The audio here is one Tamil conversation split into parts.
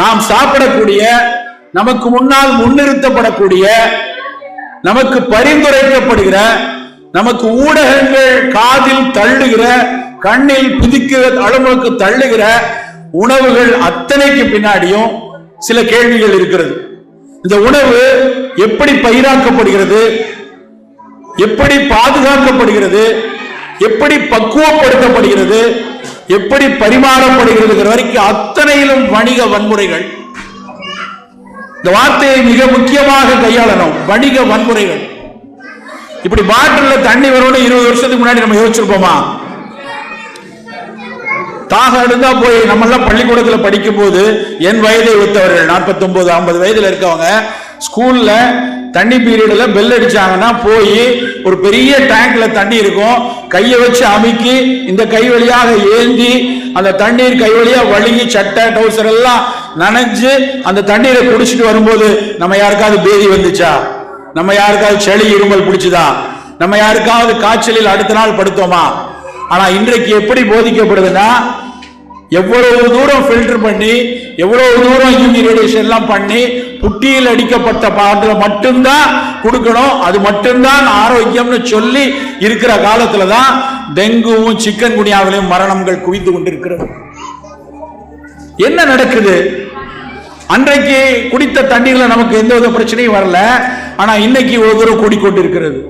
நாம் சாப்பிடக்கூடிய நமக்கு முன்னால் முன்னிறுத்தப்படக்கூடிய நமக்கு பரிந்துரைக்கப்படுகிற நமக்கு ஊடகங்கள் காதில் தள்ளுகிற கண்ணில் பிதிக்கிற அளவுக்கு தள்ளுகிற உணவுகள் அத்தனைக்கு பின்னாடியும் சில கேள்விகள் இருக்கிறது. இந்த உணவு எப்படி பயிராக்கப்படுகிறது? எப்படி பாதுகாக்கப்படுகிறது? எப்படி பக்குவப்படுத்தப்படுகிறது? எப்படி பரிமாறப்படுகிறது வரைக்கும் அத்தனையிலும் வணிக வன்முறைகள். இந்த வார்த்தையை மிக முக்கியமாக கையாளணும். வணிக வன்முறைகள். இப்படி பாட்டில் தண்ணி வரும்னு இருபது வருஷத்துக்கு முன்னாடி நம்ம யோசிச்சிருப்போமா? தாகம் இருந்தா போய் நம்ம எல்லாம் பள்ளிக்கூடத்துல படிக்கும் போது என் வயதை ஒத்தவர்கள் 49 ஐம்பது வயதுல இருக்கவங்க ஸ்கூல்ல தண்ணி பீரியட்ல பெல் அடிச்சாங்கன்னா போய் ஒரு பெரிய டேங்க்ல தண்ணி இருக்கும். கையை வச்சு அமுக்கி இந்த கை வழியாக ஏந்தி அந்த தண்ணீர் கை வழியா வழுகி சட்டை டவுசர் எல்லாம் நனைஞ்சு அந்த தண்ணீரை குடிச்சிட்டு வரும்போது நம்ம யாருக்காவது பேதி வந்துச்சா? நம்ம யாருக்காவது செளி இருமல் பிடிச்சதா? நம்ம யாருக்காவது காய்ச்சலில் அடுத்த நாள் படுத்தோமா? ஆனா இன்றைக்கு எப்படி போதிக்கப்படுதுன்னா எவ்வளவு தூரம் ஃபில்டர் பண்ணி எவ்வளவு தூரம் யூவி ரேடியேஷன் எல்லாம் பண்ணி புட்டியில் அடிக்கப்பட்ட பாட்டில் மட்டும்தான் கொடுக்கணும். அது மட்டும்தான் ஆரோக்கியம்னு சொல்லி இருக்கிற காலத்துல தான் டெங்குவும் சிக்கன் குனியாவிலையும் மரணங்கள் குவிந்து கொண்டிருக்கிறது. என்ன நடக்குது? அன்றைக்கு குடித்த தண்ணீர்ல நமக்கு எந்த வித பிரச்சனையும் வரல. ஆனா இன்னைக்கு ஒரு தூரம் கூடிக்கொண்டிருக்கிறது.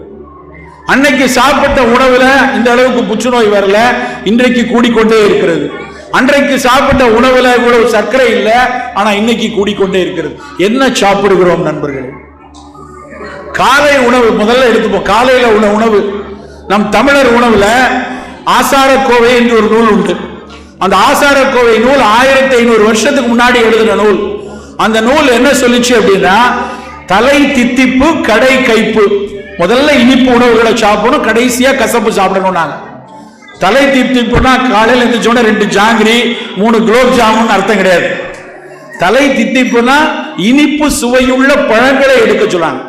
அன்னைக்கு சாப்பிட்ட உணவுல இந்த அளவுக்கு புற்றுநோய் வரல. இன்றைக்கு கூடிக்கொண்டே இருக்கிறது. அன்றைக்கு சாப்பிட்ட உணவுல இவ்வளவு சர்க்கரை இல்லை ஆனா இன்னைக்கு கூடிக்கொண்டே இருக்கிறது. என்ன சாப்பிடுகிறோம் நண்பர்களே? காலை உணவு முதல்ல எடுத்துப்போம். காலையில உள்ள உணவு. நம் தமிழர் உணவுல ஆசாரக்கோவை என்று ஒரு நூல் உண்டு. அந்த ஆசாரக்கோவை நூல் ஆயிரத்தி ஐநூறு வருஷத்துக்கு முன்னாடி எழுதின நூல். அந்த நூல் என்ன சொல்லுச்சு அப்படின்னா தலை தித்திப்பு கடை கைப்பு. முதல்ல இனிப்பு உணவுகளை சாப்பிடணும் கடைசியா கசப்பு சாப்பிடணும் நாங்கள் தலை தித்திப்புனா காலையில் எழுந்திரிச்சோட ரெண்டு ஜாங்கிரி மூணு குலோப் ஜாமுன் அர்த்தம் கிடையாது. தலை தித்திப்புனா இனிப்பு சுவையுள்ள பழங்களை எடுக்க சொன்னாங்க.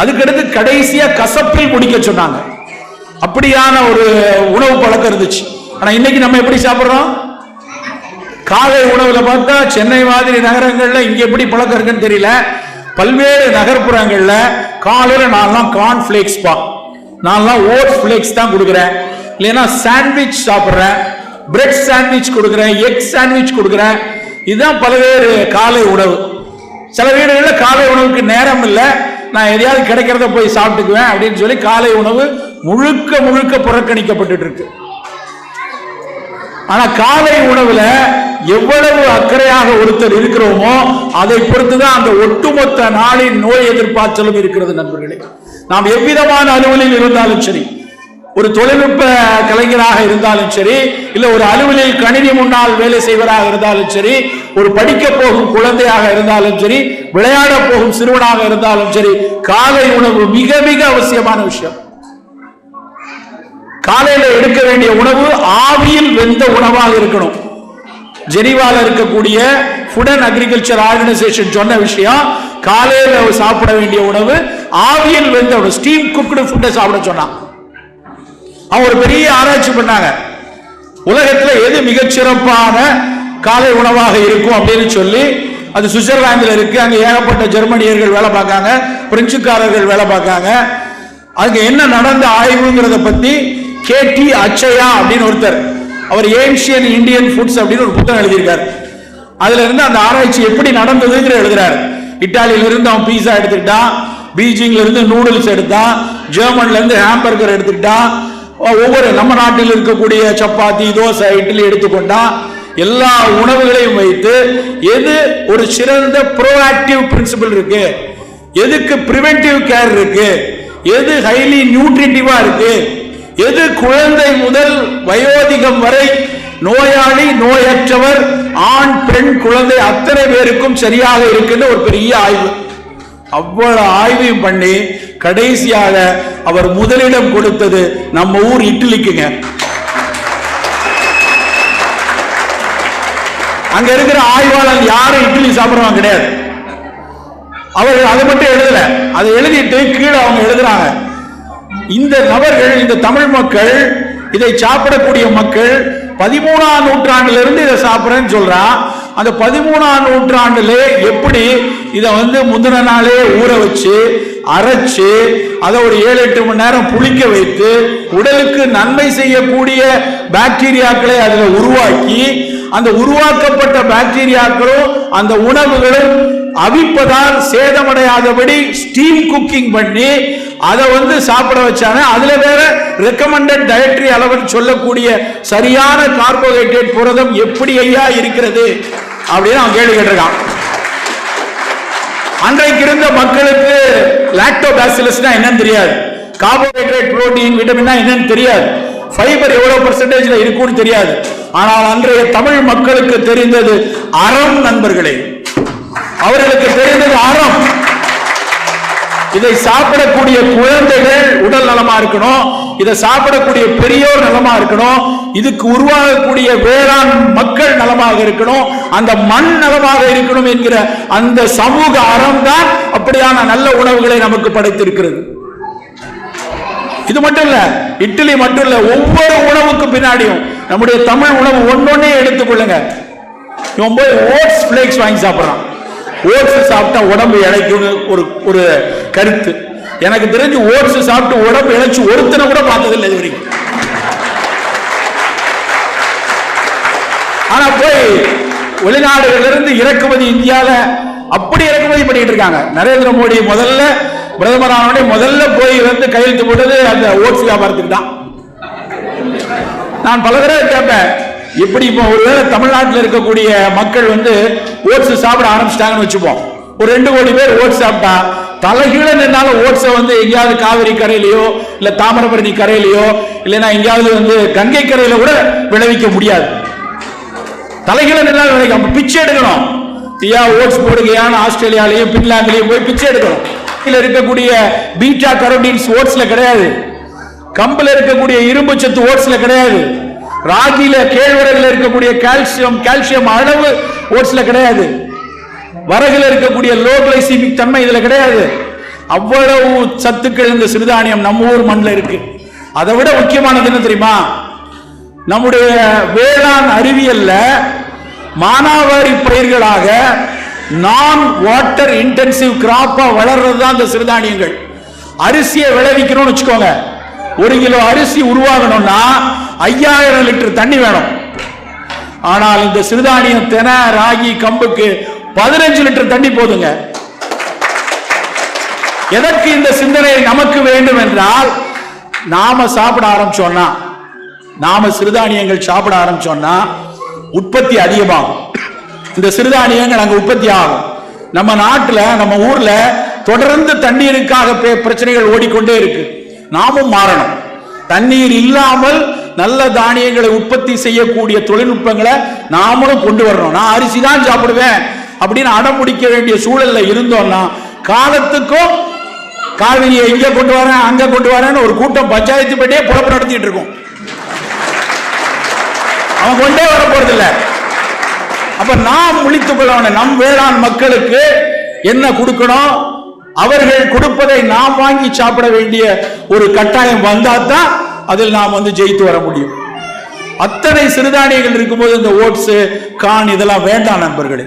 அதுக்கடுத்து கடைசியா கசப்பில் முடிக்க சொன்னாங்க. அப்படியான ஒரு உணவு பழக்கம் இருந்துச்சு. ஆனா இன்னைக்கு நம்ம எப்படி சாப்பிடுறோம்? காலை உணவுல பார்த்தா சென்னை மாதிரி நகரங்கள்ல இங்க எப்படி பழக்கம் இருக்குன்னு தெரியல. பல்வேறு நகர்ப்புறங்கள்ல காலையில நான்லாம் கார்ன் ஃபிளேக்ஸ் பா. நான்லாம் ஓட் ஃபிளேக்ஸ் தான் கொடுக்குறேன். இல்லைன்னா சாண்ட்விச் சாப்பிட்றேன் பிரெட் சாண்ட்விச் கொடுக்குறேன் எக் சாண்ட்விச் கொடுக்குறேன். இதுதான் பல்வேறு காலை உணவு. சில வீடுகளில் காலை உணவுக்கு நேரம் இல்லை. நான் எதையாவது கிடைக்கிறத போய் சாப்பிட்டுக்குவேன் அப்படின்னு சொல்லி காலை உணவு முழுக்க முழுக்க புறக்கணிக்கப்பட்டு இருக்கு ஆனா காலை உணவுல எவ்வளவு அக்கறையாக ஒருத்தர் இருக்கிறோமோ அதை பொறுத்துதான் அந்த ஒட்டுமொத்த நாளின் நோய் எதிர்பார்த்தலும் இருக்கிறது நண்பர்களே. நாம் எவ்விதமான அலுவலில் இருந்தாலும் சரி ஒரு தொழில்நுட்ப கலைஞராக இருந்தாலும் சரி இல்ல ஒரு அலுவலில் கணினி முன்னால் வேலை செய்வராக இருந்தாலும் சரி ஒரு படிக்க போகும் குழந்தையாக இருந்தாலும் சரி விளையாட போகும் சிறுவனாக இருந்தாலும் சரி காலை உணவு மிக மிக அவசியமான விஷயம். காலையில எடுக்க வேண்டிய உணவு ஆவியில் வெந்த உணவாக இருக்கணும். ஜெனீவால இருக்கக்கூடிய ஃபுட் அண்ட் அக்ரிகல்ச்சர் ஆர்கனைசேஷன் சொன்ன விஷயம் காலையில சாப்பிட வேண்டிய உணவு ஆவியில் வெந்த ஸ்டீம் குக்டு ஃபுட்டை சாப்பிட சொன்னான். அவங்க ஒரு பெரிய ஆராய்ச்சி பண்ணாங்க. உலகத்தில் எது மிகச்சிறப்பான காலை உணவாக இருக்கும் அப்படின்னு சொல்லி அது சுவிட்சர்லாந்தில் இருக்கு. அங்கே ஏகப்பட்ட ஜெர்மனியர்கள் வேலை பார்க்காங்க பிரெஞ்சுக்காரர்கள் வேலை பார்க்காங்க. அங்கே என்ன நடந்த ஆய்வுங்கிறத பத்தி கேடி அச்சயா அப்படின்னு ஒருத்தர் அவர் ஏன்ஷியன் இந்தியன் ஃபுட்ஸ் அப்படின்னு ஒரு புத்தகம் எழுதியிருக்கார். அதுல இருந்து அந்த ஆராய்ச்சி எப்படி நடந்ததுங்கிற எழுதுறாரு. இட்டாலியில இருந்து அவன் பீஸா எடுத்துக்கிட்டான் பீஜிங்ல இருந்து நூடுல்ஸ் எடுத்தான் ஜெர்மன்ல இருந்து ஹாம்பர்கர் எடுத்துக்கிட்டான் ஒவ்வொரு நம்ம நாட்டில் இருக்கக்கூடிய சப்பாத்தி தோசை இட்லி எடுத்துக்கொண்டா எல்லா உணவுகளையும் வைத்து எது ஒரு சிறந்த ப்ரோஆக்டிவ் பிரின்சிபல் இருக்கு? எதுக்கு பிரிவென்டிவ் கேர் இருக்கு? எது ஹைலி நியூட்ரிட்டிவா இருக்கு? எது குழந்தை முதல் வயோதிகம் வரை நோயாளி நோயற்றவர் ஆண் பெண் குழந்தை அத்தனை பேருக்கும் சரியாக இருக்குன்னு ஒரு பெரிய ஆய்வு. அவ்வளவு ஆய்வையும் பண்ணி கடைசியாக அவர் முதலிடம் கொடுத்தது நம்ம ஊர் இட்லிக்குங்க. அங்க இருக்கிற ஆய்வாளர் யாரும் இட்லி சாப்பிடுறவங்க கிடையாது. அவர்கள் அதை மட்டும் எழுதல. அதை எழுதிட்டு கீழே அவங்க எழுதுறாங்க. இந்த நபர்கள் இந்த தமிழ் மக்கள் இதை சாப்பிடக்கூடிய மக்கள் பதிமூணாம் நூற்றாண்டுல இருந்து இதை சாப்பிட்றேன்னு சொல்றான் அந்த பதிமூணாம் நூற்றாண்டுல எப்படி இதை வந்து முந்தின நாளே ஊற வச்சு அரைச்சு அதை ஒரு ஏழு எட்டு மணி நேரம் புளிக்க வைத்து உடலுக்கு நன்மை செய்யக்கூடிய பாக்டீரியாக்களை அதில் உருவாக்கி அந்த உருவாக்கப்பட்ட பாக்டீரியாக்களும் அந்த உணவுகளும் அவிப்பதால் சேதமடையாதபடி ஸ்டீம் குக்கிங் பண்ணி அதை வந்து சாப்பிட வச்சாங்க. அதுல வேற ரெக்கமெண்டட் டயட்ரி அளவுன்னு சொல்லக்கூடிய சரியான கார்போஹைட்ரேட் புரதம் எப்படி ஐயா இருக்கிறது அப்படின்னு அவன் கேள்வி கேட்டிருக்கான். அன்றைக்கு இருந்த மக்களுக்கு லாக்டோபாசிலஸ்னா என்னன்னு தெரியாது. கார்போஹைட்ரேட் புரோட்டீன் விட்டமின்னா என்னன்னு தெரியாது. ஃபைபர் எவ்வளவு பர்சன்டேஜ்ல இருக்கும்னு தெரியாது. ஆனால் அன்றைய தமிழ் மக்களுக்கு தெரிந்தது அறம் நண்பர்களே. அவர்களுக்கு தெரிந்தது அறம். இதை சாப்பிடக்கூடிய குழந்தைகள் உடல் நலமா இருக்கணும். இதை சாப்பிடக்கூடிய பெரியோர் நலமா இருக்கணும். இதுக்கு உருவாகக்கூடிய வேளாண் மக்கள் நலமாக இருக்கணும். அந்த மண் நலமாக இருக்கணும் என்கிற அந்த சமூக அறம் தான் அப்படியான நல்ல உணவுகளை நமக்கு படைத்திருக்கிறது. இது மட்டும் இல்ல இட்லி மட்டும் இல்ல ஒவ்வொரு உணவுக்கு பின்னாடியும் நம்முடைய தமிழ் உணவு ஒன்னொன்னே எடுத்துக்கொள்ளுங்க இவன் போய் ஓட்ஸ் ஃபிளேக்ஸ் வாங்கி சாப்பிடுறான் ஓட்ஸ் சாப்பிட்டா உடம்பு இழைக்கும் ஒரு ஒரு கருத்து. எனக்கு தெரிஞ்சு ஓட்ஸ் சாப்பிட்டு உடம்பு இழைச்சு ஒருத்தனை கூட பார்த்ததில்லை இது வரைக்கும். ஆனா போய் வெளிநாடுகளிலிருந்து இறக்குமதி இந்தியால அப்படி இறக்குமதி பண்ணிட்டு இருக்காங்க. நரேந்திர மோடி முதல்ல பிரதமர் முதல்ல போய் வந்து கையெழுத்து போட்டது அந்த ஓட்ஸ் வியாபாரத்துக்கு தான். நான் பல தடவை கேட்பேன் இப்படி இப்போ ஒருவேளை தமிழ்நாட்டில் இருக்கக்கூடிய மக்கள் வந்து ஓட்ஸ் சாப்பிட ஆரம்பிச்சிட்டாங்கன்னு வச்சுப்போம். ஒரு ரெண்டு கோடி பேர் ஓட்ஸ் சாப்பிட்டா தலைகீழ நின்னால ஓட்ஸை வந்து எங்கேயாவது காவிரி கரையிலையோ இல்ல தாமிரபரணி கரையிலையோ இல்லைன்னா எங்கேயாவது வந்து கங்கை கரையில கூட விளைவிக்க முடியாது. தலைகீழ நின்னாலும் விளைவிக்க பிச்சை எடுக்கணும். ஐயா ஓட்ஸ் போடுகையான ஆஸ்திரேலியாலையும் பின்லாந்துலையும் போய் பிச்சை எடுக்கணும். இதுல இருக்கக்கூடிய பீட்டா கரோட்டீன்ஸ் ஓட்ஸ்ல கிடையாது. கம்பில் இருக்கக்கூடிய இரும்பு சத்து ஓட்ஸ்ல கிடையாது. ராகில கேழ்வரகுல இருக்கக்கூடிய கால்சியம் கால்சியம் அளவு ஓட்ஸ்ல கிடையாது. வரகுல இருக்கக்கூடிய லோ கிளைசிமிக் தன்மை இதுல கிடையாது. அவ்வளவு சத்துக்கள் இந்த சிறுதானியம் நம்ம ஊர் மண்ணில் இருக்கு. அதை விட முக்கியமானது என்ன தெரியுமா? நம்முடைய வேளாண் அறிவியல்ல மானாவாரி பயிர்களாக நான் வாட்டர் இன்டென்சிவ் கிராப்பா வளர்றது தான் இந்த சிறுதானியங்கள். அரிசியை விளைவிக்கணும்னு வச்சுக்கோங்க. ஒரு கிலோ அரிசி உருவாகணும்னா ஐயாயிரம் லிட்டர் தண்ணி வேணும். ஆனால் இந்த சிறுதானியம் தென ராகி கம்புக்கு பதினஞ்சு லிட்டர் தண்ணி போதுங்க. எதற்கு இந்த சிந்தனை நமக்கு வேண்டும் என்றால் நாம சாப்பிட ஆரம்பிச்சோம்னா நாம சிறுதானியங்கள் சாப்பிட ஆரம்பிச்சோம்னா உற்பத்தி அதிகமாகும். இந்த சிறுதானியங்கள் அங்க உற்பத்தி ஆகும். நம்ம நாட்டுல நம்ம ஊர்ல தொடர்ந்து தண்ணீருக்காக பிரச்சனைகள் ஓடிக்கொண்டே இருக்கு. நாமும் மாறணும். தண்ணீர் இல்லாமல் நல்ல தானியங்களை உற்பத்தி செய்யக்கூடிய தொழில்நுட்பங்களை நாமளும் கொண்டு வரணும். நான் அரிசி தான் சாப்பிடுவேன். அப்படின்னு அடம் பிடிக்க வேண்டிய சூழல்ல இருந்தோம்னா காலத்துக்கும் காவிரியை இங்க கொண்டு வரேன் அங்க கொண்டு வரேன்னு ஒரு கூட்டம் பஞ்சாயத்து பட்டியே புறப்பு நடத்திட்டு இருக்கும். அவன் கொண்டே வர போறதில்ல. அப்ப நாம் முழித்துக் கொள்ளவன நம் வேளாண் மக்களுக்கு என்ன கொடுக்கணும்? அவர்கள் கொடுப்பதை நாம் வாங்கி சாப்பிட வேண்டிய ஒரு கட்டாயம் வந்தாதான் அதில் நாம் வந்து ஜெயித்து வர முடியும். அத்தனை சிறுதானியங்கள் இருக்கும்போது இந்த ஓட்ஸு கான் இதெல்லாம் வேண்டாம் நண்பர்களே.